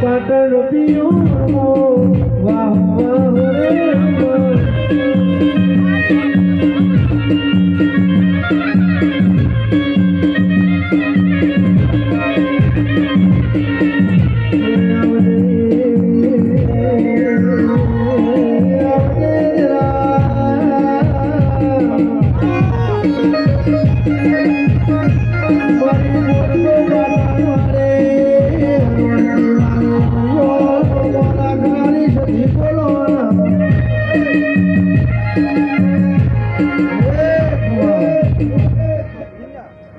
પાટણ પિયો વાહ વાહ રે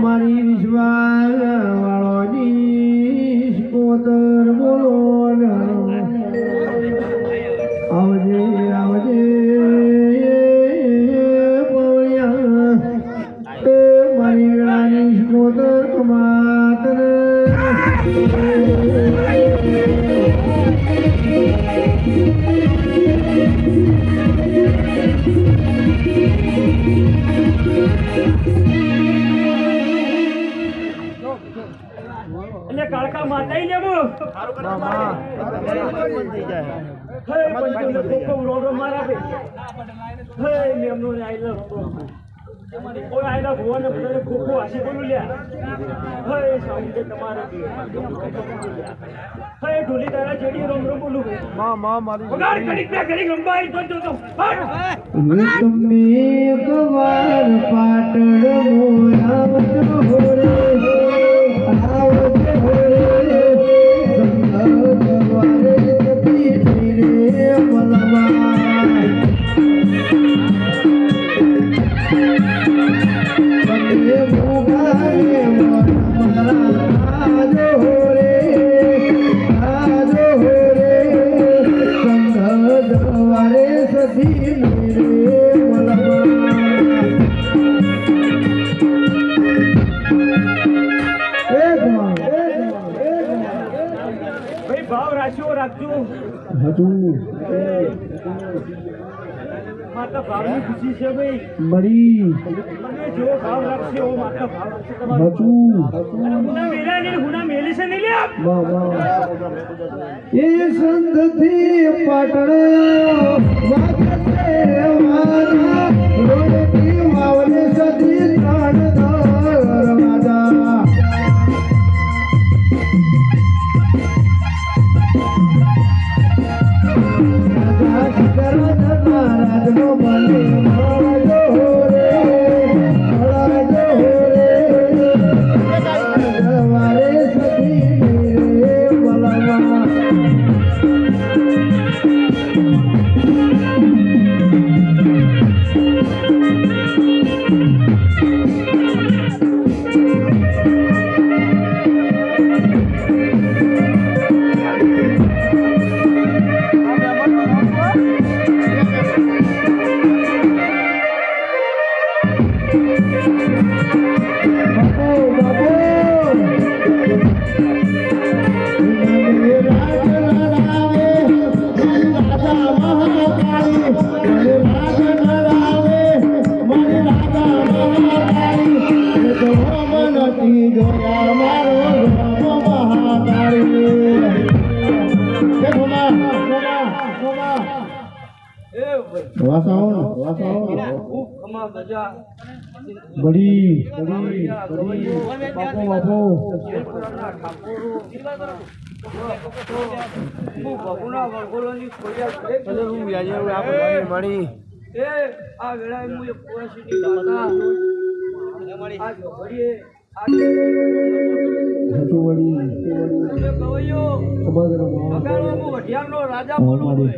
મારી વિશ્વાસ વાળોની કોતર બોલો આવજે આવજે મારી વેળાની કોતર માતર કાળકા માતાઈ લેવું હે પંચોને કોકો રોડો મારા બે હે મેમનો ને આઈલા રોડો ઓય આઈલા ભુવન બધાને કોકો હાસી બોલું લ્યા. હે સાંભળે તમારે. હે ઢોલી તારા જેડી રોમ રોમ બોલું. માં માં મારી કડીક બે કડીક રંબાઈ તમે પાટણ ભાવ રાખજો હજુ માતા ભાવની ખુશી છે ભાઈ. મળી. તમે જેવો ભાવ રાખશે એવો માતા ભાવ રાખશે તમારો. હજુ અને નહીં હુના મેલી છે નહીં લ્યા. વાહ વાહ. એ સંતથી પાટણ બાપુ વાસાઓ વાસાઓ બડી બડી બડી બાપો બાપો. મળી એ, આ વેળાએ હું એક કુવાસીની દાતા આ ઘડીએ આ હું વઢિયારનો રાજા બોલું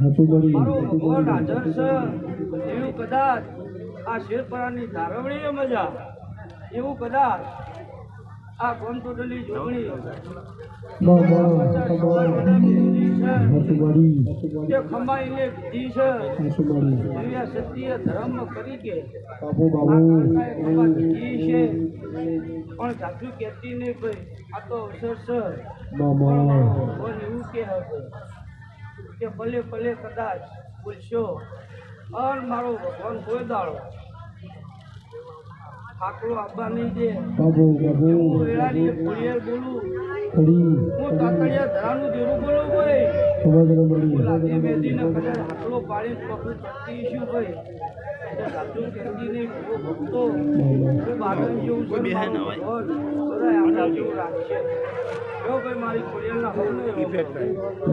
મારો ભગવાન હાજર છે. એવું કદાચ આ શેરપરાની ધારવણી મજા. એવું કદાચ આ ગોમતોડલી જોગણી ખંભાઈને વિધિ છે. સત્ય ધર્મ કરી કે બાપુ આ બાબુ કાળકાએ ખંભા વિધિ છે. પણ સાચું કહેતી નહીં ભાઈ. આ તો અવસર છે. એવું કે કે ભલે ભલે કદાચ બોલશો. અન મારો ભગવાન કોઈ દાડો ઠાકરો આપવા નહીં દે. બોલું. હું તાતડિયા ધરાનું દેરું બોલું ભાઈ લાદી મેદીને કદાચ પાડીને પગું ચડતી છું ભાઈ મારી જેવું ભગવાન